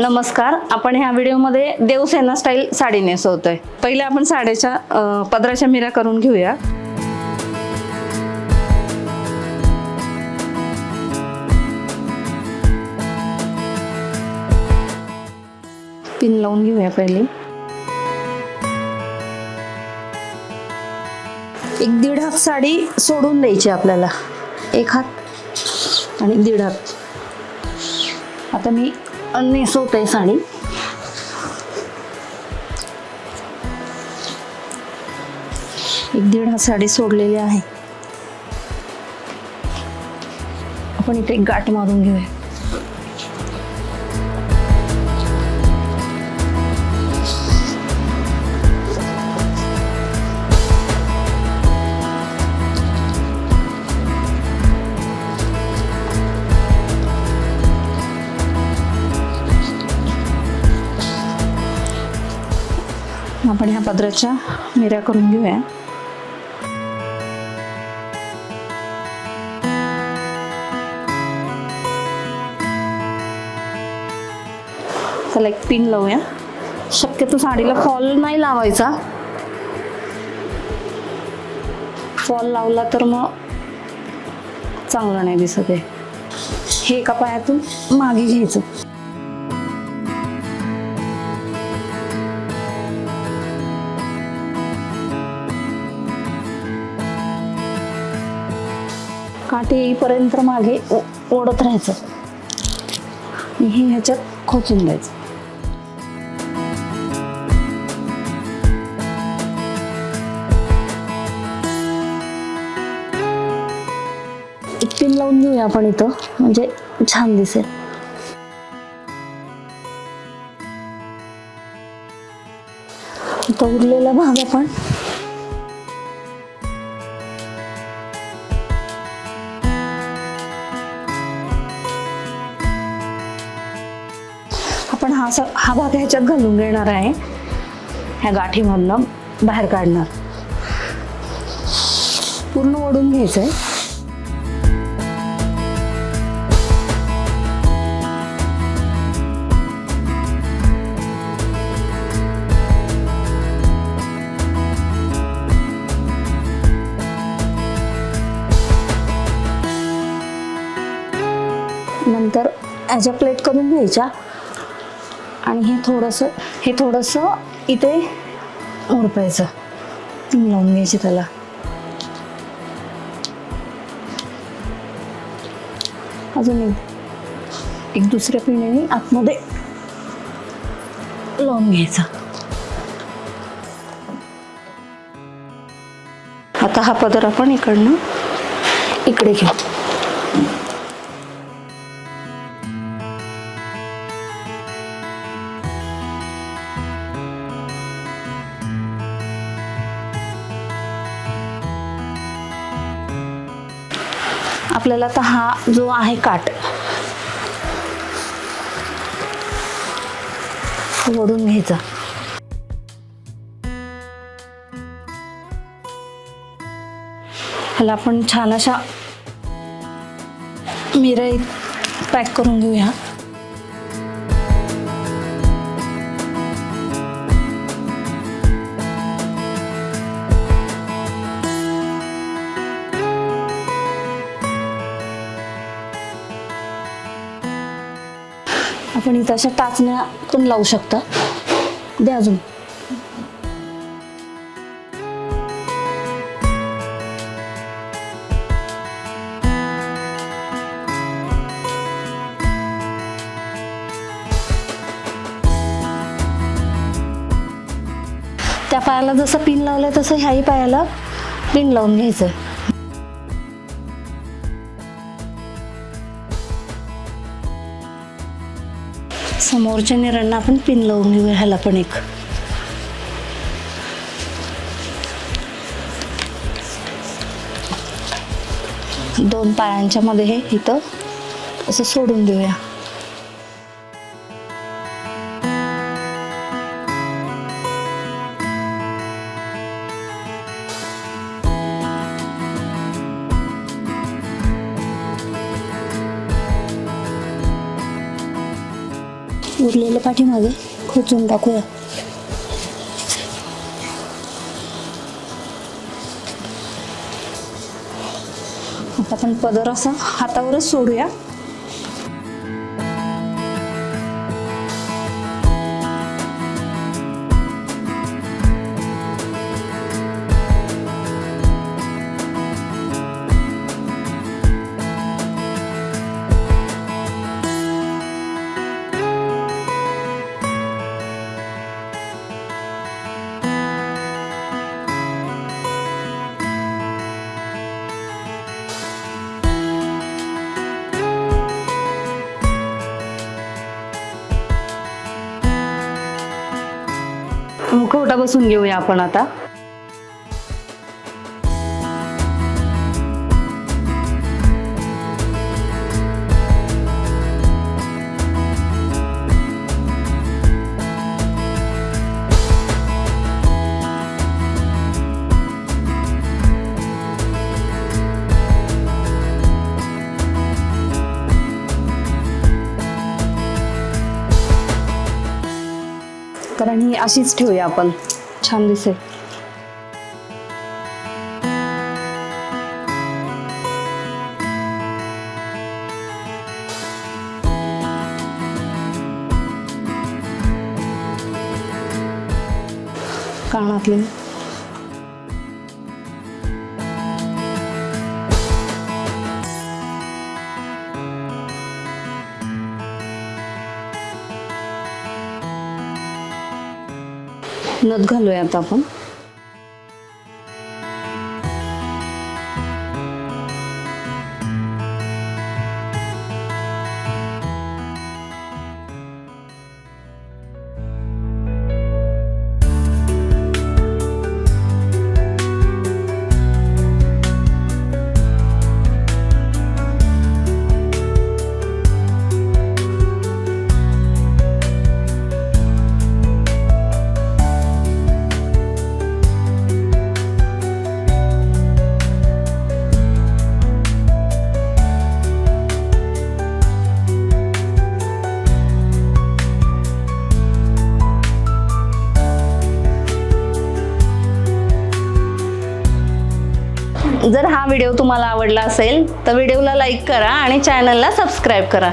नमस्कार. आपण ह्या व्हिडिओमध्ये देवसेना स्टाईल साडी नेसवतोय. पहिले आपण साड्याच्या पदराच्या मिऱ्या करून घेऊया. पिन लावून घेऊया पहिले. एक दीड हात साडी सोडून द्यायची आपल्याला. एक हात आणि दीड हात. आता मी नेसवते साडी. एक दीड हा साडी सोडलेली आहे. आपण इथे गाठ मारून घेऊया. आपण ह्या पदराच्या मिऱ्या करून घेऊया. त्याला एक पिन लावूया. शक्यतो साडीला फॉल नाही लावायचा. फॉल लावला तर मग चांगलं नाही दिसत आहे. हे एका पायातून मागे घ्यायचं. काठी येईपर्यंत मागे ओ- ओढत राहायचं. आणि हे ह्याच्यात खोचून द्यायचं. पिन लावून घेऊया आपण इथं. म्हणजे छान दिसेल. इथं उरलेला भाग आपण असं हा भाग ह्याच्यात घालून घेणार आहे. ह्या गाठीमधनं बाहेर काढणार. पूर्ण ओढून घ्यायचंय. नंतर ॲज अ प्लेट करून घ्यायच्या. आणि हे थोडंसं हे थोडंसं इथे ओरपायचं लावून घ्यायची त्याला. अजून एक एक दुसऱ्या पिण्याने आतमध्ये लावून घ्यायचं. आता हा पदर आपण इकडनं इकडे घेऊ. आपल्याला आता हा जो आहे काट ओढून घ्यायचा. ह्याला आपण छान अशा मिरई पॅक करून घेऊया. आपण इथं अशा टाचण्या पण लावू शकता. द्या अजून. त्या पायाला जसं पिन लावलं तसं ह्याही पायाला पिन लावून घ्यायचं. समोरच्या निरांना आपण पिन लावून घेऊया. ह्याला पण एक. दोन पायांच्या मध्ये हे इथं असं सोडून देऊया. उरलेलं पाठीमागे खोचून टाकूया. आता आपण पदर असा हातावरच सोडूया. मुखवटा बसून घेऊया आपण आता. कारण ही अशीच ठेवूया आपण. छान दिसेल. कानातले. नथ घालूया आता आपण. जर हा व्हिडिओ तुम्हाला आवडला असेल तर व्हिडिओला लाईक करा आणि चॅनलला सबस्क्राईब करा.